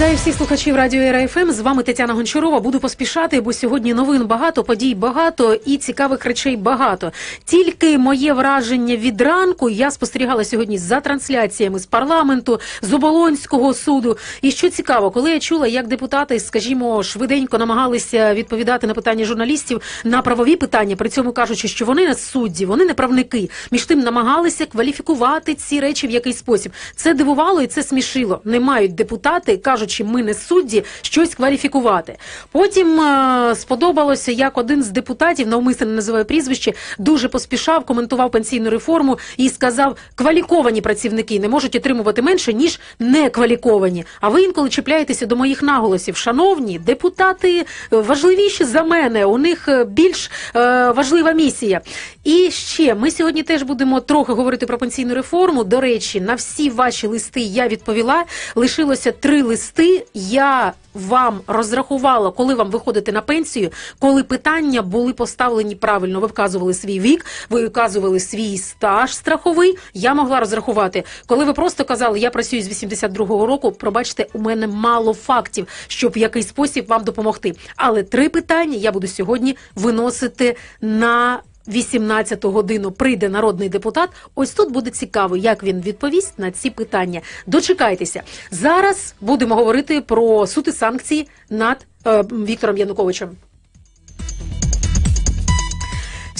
Вітаю всіх слухачів радіо РФМ. З вами Тетяна Гончарова. Буду поспішати, бо сьогодні новин багато, подій багато і цікавих речей багато. Тільки моє враження від ранку я спостерігала сьогодні за трансляціями з парламенту, з оболонського суду. І що цікаво, коли я чула, як депутати, скажімо, швиденько намагалися відповідати на питання журналістів на правові питання, при цьому кажучи, що вони не судді, вони не правники. Між тим намагалися кваліфікувати ці речі в якийсь спосіб. Це дивувало і це смішило. Не мають депутати кажучи, ми не судді, щось кваліфікувати. Потім е, сподобалося, як один з депутатів, навмисно не називаю прізвище, дуже поспішав, коментував пенсійну реформу і сказав: кваліковані працівники не можуть отримувати менше ніж некваліковані. А ви інколи чіпляєтеся до моїх наголосів. Шановні депутати важливіші за мене. У них е, більш е, важлива місія. І ще ми сьогодні теж будемо трохи говорити про пенсійну реформу. До речі, на всі ваші листи я відповіла. Лишилося три листи. Я вам розрахувала, коли вам виходити на пенсію, коли питання були поставлені правильно. Ви вказували свій вік, ви вказували свій стаж страховий. Я могла розрахувати. Коли ви просто казали, я працюю з 82-го року, пробачте, у мене мало фактів, щоб в якийсь спосіб вам допомогти. Але три питання я буду сьогодні виносити на 18 годину прийде народний депутат. Ось тут буде цікаво, як він відповість на ці питання. Дочекайтеся зараз. Будемо говорити про сути санкції над е, Віктором Януковичем.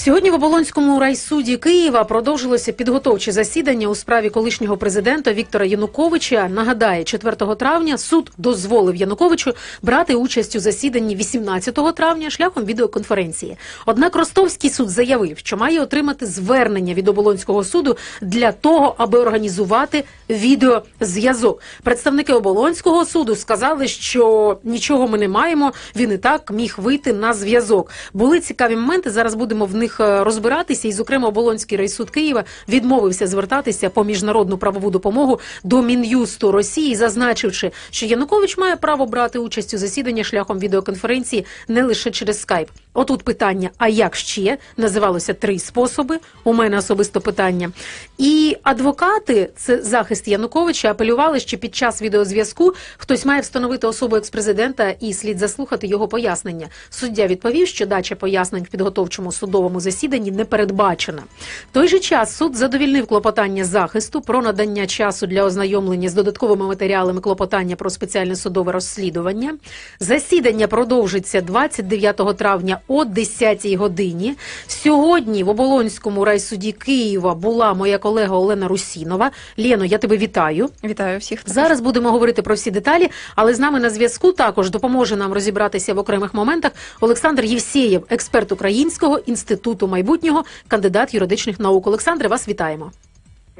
Сьогодні в Оболонському райсуді Києва продовжилося підготовче засідання у справі колишнього президента Віктора Януковича. Нагадає, 4 травня суд дозволив Януковичу брати участь у засіданні 18 травня шляхом відеоконференції. Однак Ростовський суд заявив, що має отримати звернення від оболонського суду для того, аби організувати відеозв'язок. Представники оболонського суду сказали, що нічого ми не маємо. Він і так міг вийти на зв'язок. Були цікаві моменти. Зараз будемо в них них е, розбиратися, і, зокрема, Оболонський райсуд Києва відмовився звертатися по міжнародну правову допомогу до мін'юсту Росії, зазначивши, що Янукович має право брати участь у засіданні шляхом відеоконференції не лише через скайп. Отут питання: а як ще називалося три способи? У мене особисто питання. І адвокати, це захист Януковича, апелювали, що під час відеозв'язку хтось має встановити особу експрезидента і слід заслухати його пояснення. Суддя відповів, що дача пояснень в підготовчому судовому засіданні не передбачена. В той же час суд задовільнив клопотання захисту про надання часу для ознайомлення з додатковими матеріалами клопотання про спеціальне судове розслідування. Засідання продовжиться 29 травня о 10 годині. Сьогодні в Оболонському райсуді Києва була моя колега Олена Русінова. Лєно, я тебе вітаю. Вітаю всіх. Зараз будемо говорити про всі деталі, але з нами на зв'язку також допоможе нам розібратися в окремих моментах Олександр Євсєєв, експерт Українського інституту майбутнього, кандидат юридичних наук. Олександре, вас вітаємо.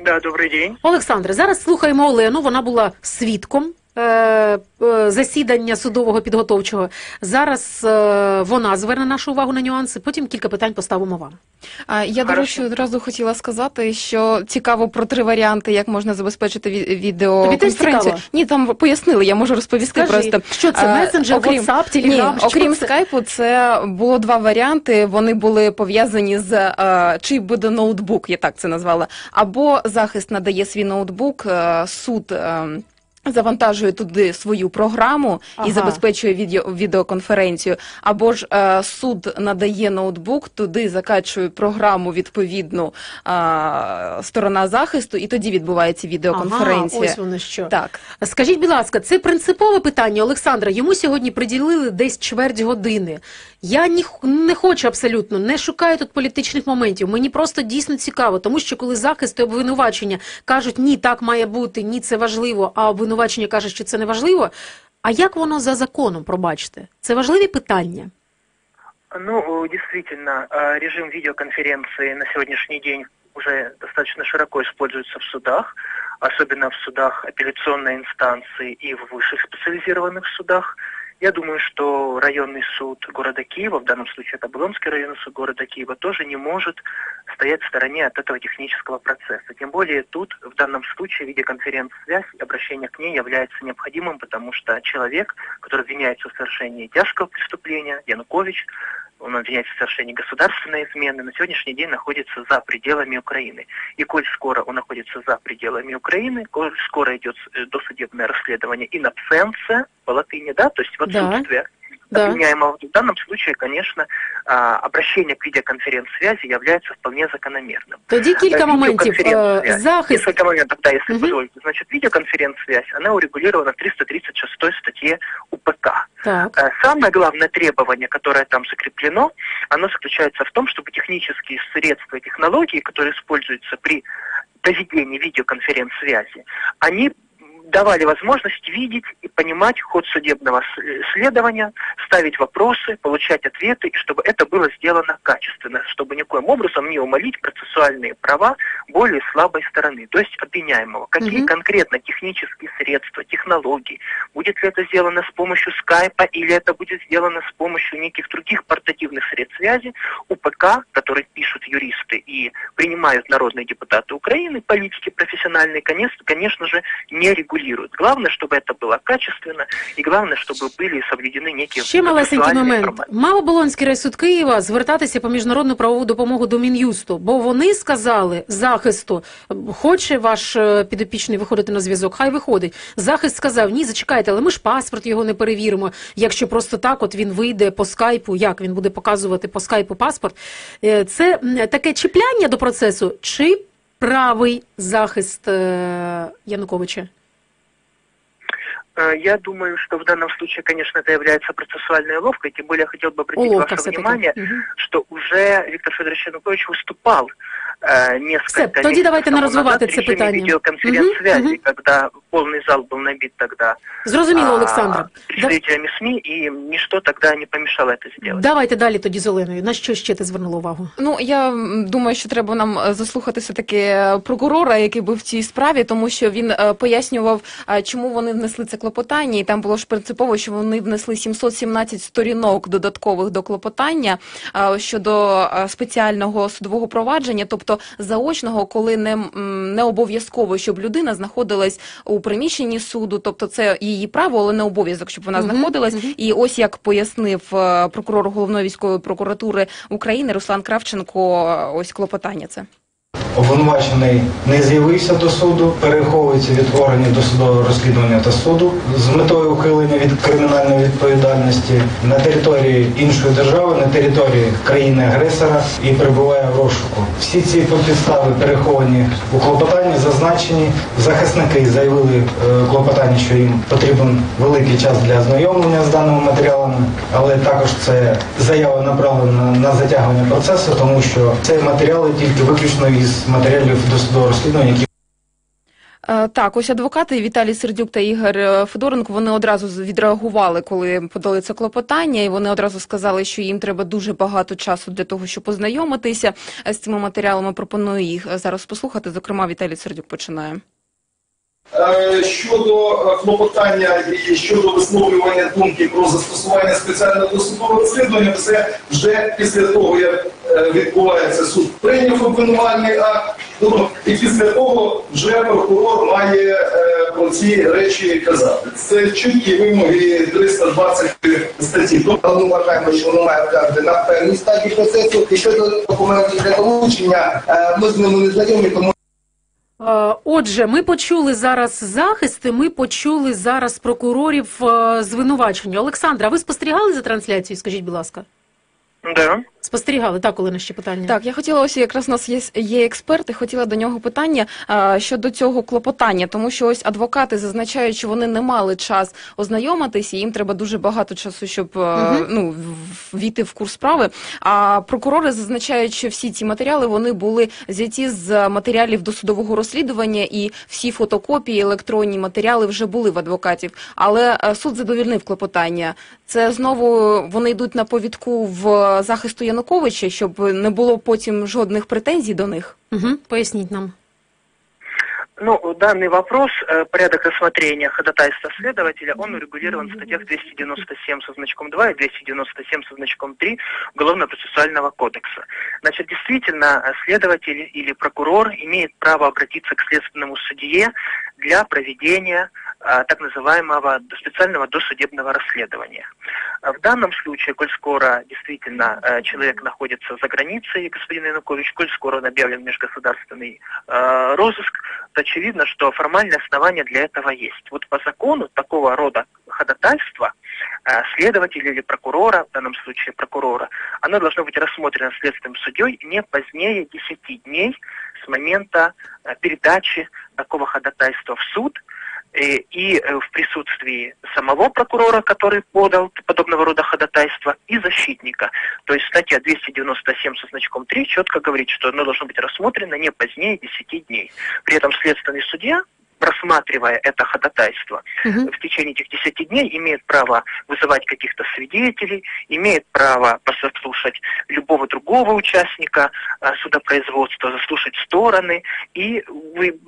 Да, добрий день. Олександре, зараз слухаємо Олену. Вона була свідком засідання судового підготовчого. Зараз е, вона зверне нашу увагу на нюанси. Потім кілька питань поставимо вам. Я до речі одразу хотіла сказати, що цікаво про три варіанти, як можна забезпечити відеоконференцію. Ні, там пояснили. Я можу розповісти Скажи, просто що це месенджер, окрім, WhatsApp, Telegram? Ні, окрім це? скайпу, це було два варіанти. Вони були пов'язані з чи буде ноутбук, я так це назвала, або захист надає свій ноутбук, суд. Завантажує туди свою програму ага. і забезпечує відео, відеоконференцію, або ж е, суд надає ноутбук, туди закачує програму відповідну е, сторона захисту, і тоді відбувається відеоконференція. Ага, ось воно що. Так скажіть, будь ласка, це принципове питання, Олександра. Йому сьогодні приділили десь чверть години. Я ні, не хочу абсолютно, не шукаю тут політичних моментів. Мені просто дійсно цікаво, тому що коли захист і обвинувачення кажуть, ні, так має бути, ні, це важливо, а обвинувачення каже, що це не важливо. А як воно за законом, пробачте? Це важливі питання? Ну, действительно, режим видеоконференции на сегодняшний день уже достаточно широко используется в судах, особенно в судах апелляционной инстанции и в высших специализированных судах. Я думаю, что районный суд города Киева, в данном случае это Облонский районный суд города Киева, тоже не может стоять в стороне от этого технического процесса. Тем более тут, в данном случае, видеоконференц-связь, обращение к ней является необходимым, потому что человек, который обвиняется в совершении тяжкого преступления, Янукович, он обвиняется в совершении государственной измены, на сегодняшний день находится за пределами Украины. И коль скоро он находится за пределами Украины, коль скоро идет э, досудебное расследование in absentia, по латыни, да, то есть в отсутствие Да обвиняемого. В данном случае, конечно, а, обращение к видеоконференц-связи является вполне закономерным. Тоді кілька Э, моментів. Е, видеоконференц-связь. Захист Несколько моментов, да, если Мгм. позволите. Значит, видеоконференц-связь, она урегулирована в 336 статье УПК. так. Э, Самое главное требование, которое там закреплено, оно заключается в том, чтобы технические средства и технологии, которые используются при проведении видеоконференц-связи, они давали возможность видеть и понимать ход судебного с- следования, ставить вопросы, получать ответы, и чтобы это было сделано качественно, чтобы никоим образом не умолить процессуальные права более слабой стороны, то есть обвиняемого. Какие Мгм. конкретно технические средства, технологии, будет ли это сделано с помощью скайпа или это будет сделано с помощью неких других портативных средств связи, УПК, который пишут юристы и принимают народные депутаты Украины, политики профессиональные, конечно, конечно же, не регулируют. Главное, чтобы это было качественно, и главное, чтобы были соблюдены некие Ще малесенький процессуальные момент. форматы. Мав Болонський райсуд Києва звертатися по міжнародну правову допомогу до Мін'юсту, бо вони сказали захисту, хоче ваш е, підопічний виходити на зв'язок, хай виходить. Захист сказав, ні, зачекайте, але ми ж паспорт його не перевіримо. Якщо просто так, от він вийде по скайпу, як він буде показувати по скайпу паспорт. Е, Це м, таке чіпляння до процесу чи правий захист е, Януковича? Э, Я думаю, что в данном случае, конечно, это является процессуальной уловкой, тем более я хотел бы обратить Уловка ваше все-таки. внимание, Мгм. что уже Виктор Федорович Янукович выступал э, несколько Все, тоді месяцев давайте тому не розвивати назад в це режиме питання. видеоконференц-связи, Мгм, мгм. когда полный зал был набит тогда Зрозуміло, а, Олександра. Да- представителями СМИ, и ничто тогда не помешало это сделать. Давайте далі тоді з Оленою. На що ще ти звернула увагу? Ну я м, думаю, що треба нам е, заслухати все таки прокурора, який був в цій справі, тому що він е, пояснював, е, чому вони внесли це клопотання, і там було ж принципово, що вони внесли 717 сторінок додаткових до клопотання щодо спеціального судового провадження, тобто заочного, коли не, не обов'язково, щоб людина знаходилась у приміщенні суду, тобто це її право, але не обов'язок, щоб вона знаходилась. мгм. І ось як пояснив е, прокурор головної військової прокуратури України Руслан Кравченко, е, ось клопотання це. Обвинувачений не з'явився до суду, переховується від органів досудового розслідування та суду з метою ухилення від кримінальної відповідальності на території іншої держави, на території країни-агресора і перебуває в розшуку. Всі ці підстави переховані у клопотанні, зазначені. Захисники заявили е, клопотання, що їм потрібен великий час для ознайомлення з даними матеріалами, але також це заява направлена на затягування процесу, тому що це матеріали тільки виключно із матеріалів досудового розслідування, які Е, Так, ось адвокати Віталій Сердюк та Ігор Федоренко вони одразу відреагували, коли подали це клопотання, і вони одразу сказали, що їм треба дуже багато часу для того, щоб познайомитися з цими матеріалами. Пропоную їх зараз послухати. Зокрема, Віталій Сердюк починає. Е, Щодо е, клопотання і щодо висловлювання думки про застосування спеціального досудового розслідування, це вже після того, як е, відбувається суд, прийняв обвинувальний акт, ну, і після того вже прокурор має про ці речі казати. Це чіткі вимоги 320 статті. Ми вважаємо, що воно має вказати на певній стадії процесу. І щодо документів для долучення, ми з ними не знайомі, тому Отже, ми почули зараз захисти. ми почули зараз прокурорів е, звинувачення. Олександра, ви спостерігали за трансляцією? Скажіть, будь ласка, Да. спостерігали так, Олена, ще питання. Так, я хотіла ось якраз у нас є, є експерт, і хотіла до нього питання а, щодо цього клопотання, тому що ось адвокати зазначають, що вони не мали час ознайомитись, і їм треба дуже багато часу, щоб Мгм. ну війти в курс справи. А прокурори зазначають, що всі ці матеріали вони були взяті з матеріалів досудового розслідування, і всі фотокопії, електронні матеріали вже були в адвокатів. Але е, суд задовільнив клопотання. Це знову вони йдуть на повідку в захисту Януковича, щоб не було потім жодних претензій до них. Угу. Поясніть нам. Ну, данный вопрос, э, порядок рассмотрения ходатайства следователя, он урегулирован в статьях 297 со значком 2 и 297 со значком 3 Уголовно-процессуального кодекса. Значит, действительно, э, следователь или прокурор имеет право обратиться к следственному судье для проведения а, так называемого специального досудебного расследования. А В данном случае, коль скоро действительно э, человек находится за границей, господин Янукович, коль скоро он объявлен межгосударственный э, розыск, то очевидно, что формальное основание для этого есть. Вот по закону такого рода ходатайства э, следователя или прокурора, в данном случае прокурора, оно должно быть рассмотрено следственным судьей не позднее 10 дней с момента передачи такого ходатайства в суд, и э, в присутствии самого прокурора, который подал подобного рода ходатайство, и защитника. То есть статья 297 со значком 3 четко говорит, что оно должно быть рассмотрено не позднее 10 дней. При этом следственный судья, просматривая это ходатайство, Мгм. в течение этих 10 дней имеет право вызывать каких-то свидетелей, имеет право послушать любого другого участника э, судопроизводства, заслушать стороны и вы-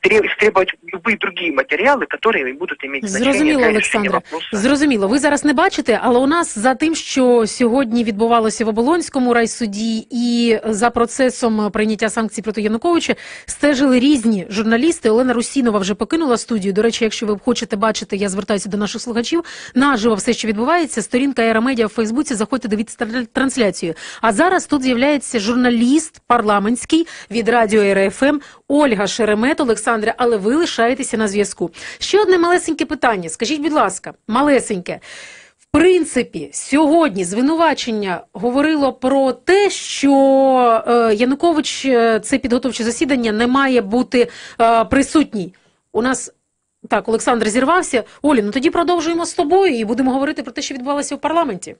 тре- истребовать любые другие материалы, которые будут иметь значение Зрозуміло, для решения Олександре. вопроса. Зрозуміло. Ви зараз не бачите, але у нас за тим, що сьогодні відбувалося в Оболонському райсуді, і за процесом прийняття санкцій проти Януковича стежили різні журналісти. Олена Русінова вже покинула студію. До речі, якщо ви хочете бачити, я звертаюся до наших слухачів. Наживо все, що відбувається. Сторінка Ерамедіа в Фейсбуці. Заходьте, дивіться тр- трансляцію. А зараз тут з'являється журналіст парламентський від радіо РФМ Ольга Шеремет. Олександре, але ви лишаєтеся на зв'язку. Ще одне малесеньке питання. Скажіть, будь ласка, малесеньке. В принципі, сьогодні звинувачення говорило про те, що е, Янукович е, це підготовче засідання не має бути е, присутній. У нас так, Олександр зірвався. Олі, ну тоді продовжуємо з тобою і будемо говорити про те, що відбувалося в парламенті.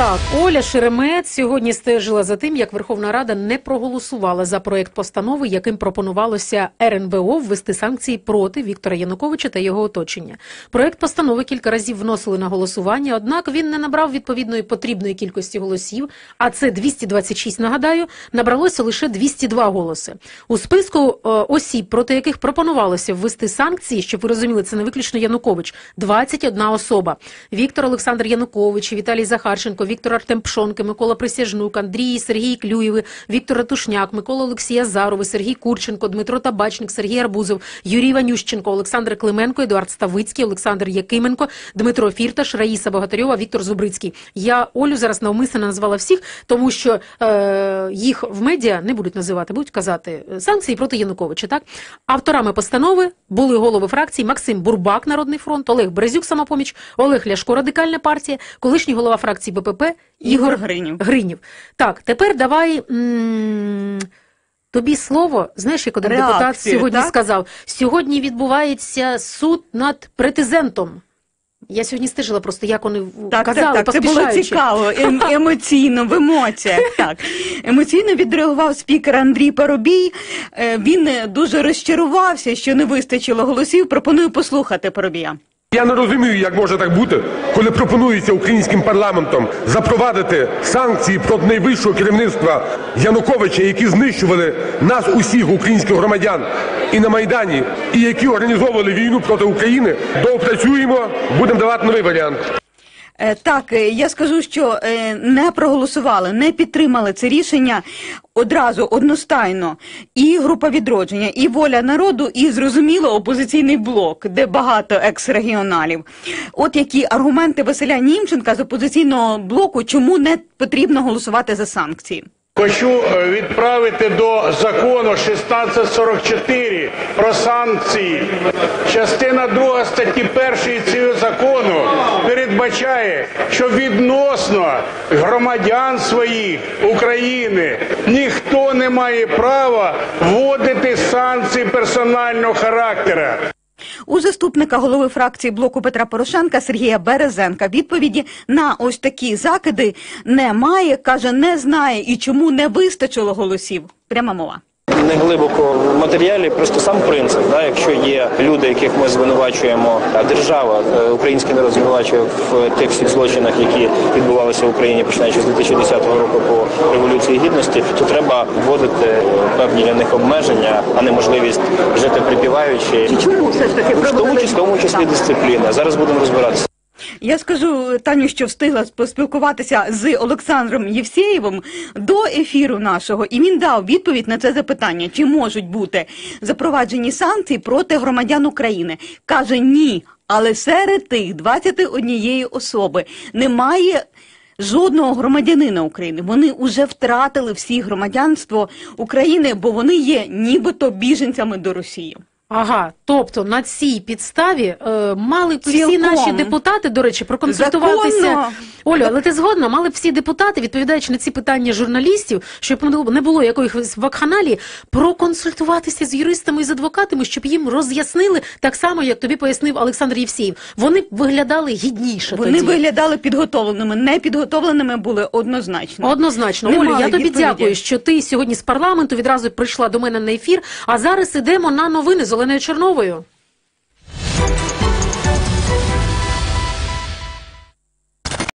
Так, Оля Шеремет сьогодні стежила за тим, як Верховна Рада не проголосувала за проект постанови, яким пропонувалося РНБО ввести санкції проти Віктора Януковича та його оточення. Проект постанови кілька разів вносили на голосування, однак він не набрав відповідної потрібної кількості голосів. А це 226, нагадаю, набралося лише 202 голоси. У списку е, осіб, проти яких пропонувалося ввести санкції, щоб ви розуміли, це не виключно Янукович, 21 особа. Віктор Олександр Янукович, Віталій Захарченко, Віктор Артем Пшонки, Микола Присяжнук, Андрій Сергій Клюєви, Віктор Ратушняк, Микола Олексій Азарови, Сергій Курченко, Дмитро Табачник, Сергій Арбузов, Юрій Ванющенко, Олександр Клименко, Едуард Ставицький, Олександр Якименко, Дмитро Фірташ, Раїса Богатарьова, Віктор Зубрицький. Я Олю зараз навмисно назвала всіх, тому що е, їх в медіа не будуть називати, будуть казати е, санкції проти Януковича. Так авторами постанови були голови фракцій Максим Бурбак, Народний фронт, Олег Березюк, самопоміч, Олег Ляшко, Радикальна партія, колишній голова фракції БПП Ігор Ігор Гринів. Гринів. Так, тепер давай. м, Тобі слово, знаєш, як один депутат сьогодні так? сказав: сьогодні відбувається суд над претезентом. Я сьогодні стежила просто, як вони Так, казали, так, так. Це було цікаво, ем, емоційно, в емоціях. Так. Емоційно відреагував спікер Андрій Парубій. Е, Він е, дуже розчарувався, що не вистачило голосів. Пропоную послухати Парубія. Я не розумію, як може так бути, коли пропонується українським парламентом запровадити санкції проти найвищого керівництва Януковича, які знищували нас, усіх українських громадян, і на майдані, і які організовували війну проти України. Доопрацюємо, будемо давати новий варіант. Е, Так, е, я скажу, що е, не проголосували, не підтримали це рішення одразу одностайно. І група відродження, і воля народу, і зрозуміло опозиційний блок, де багато екс-регіоналів. От які аргументи Василя Німченка з опозиційного блоку, чому не потрібно голосувати за санкції. Хочу е, відправити до закону 1644 про санкції. Частина 2 статті 1 цього закону передбачає, що відносно громадян своїх України ніхто не має права вводити санкції персонального характера. У заступника голови фракції блоку Петра Порошенка Сергія Березенка відповіді на ось такі закиди немає. каже, не знає і чому не вистачило голосів. Пряма мова. Не глибоко в матеріалі, просто сам принцип. Да, якщо є люди, яких ми звинувачуємо, а держава, е, український народ звинувачує в тих всіх злочинах, які відбувалися в Україні починаючи з 2010 року по революції гідності, то треба вводити певні для них обмеження, а не можливість жити припіваючи. Чому все ж таки В тому числі, в тому числі дисципліна. Зараз будемо розбиратися. Я скажу Таню, що встигла поспілкуватися з Олександром Євсеєвим до ефіру нашого, і він дав відповідь на це запитання: чи можуть бути запроваджені санкції проти громадян України? каже ні. Але серед тих 21 особи немає. Жодного громадянина України вони вже втратили всі громадянство України, бо вони є нібито біженцями до Росії. Ага, тобто на цій підставі е, мали б всі Цілком. наші депутати, до речі, проконсультуватися. Законно. Олю, але ти згодна, мали б всі депутати, відповідаючи на ці питання журналістів, щоб не було якоїсь вакханалії, проконсультуватися з юристами і з адвокатами, щоб їм роз'яснили так само, як тобі пояснив Олександр Євсіїв. Вони б виглядали гідніше. Вони тоді. виглядали підготовленими, непідготовленими були однозначно. Однозначно, Не Олю, я тобі відповіді. дякую, що ти сьогодні з парламенту відразу прийшла до мене на ефір. А зараз ідемо на новини з Оленою Черновою.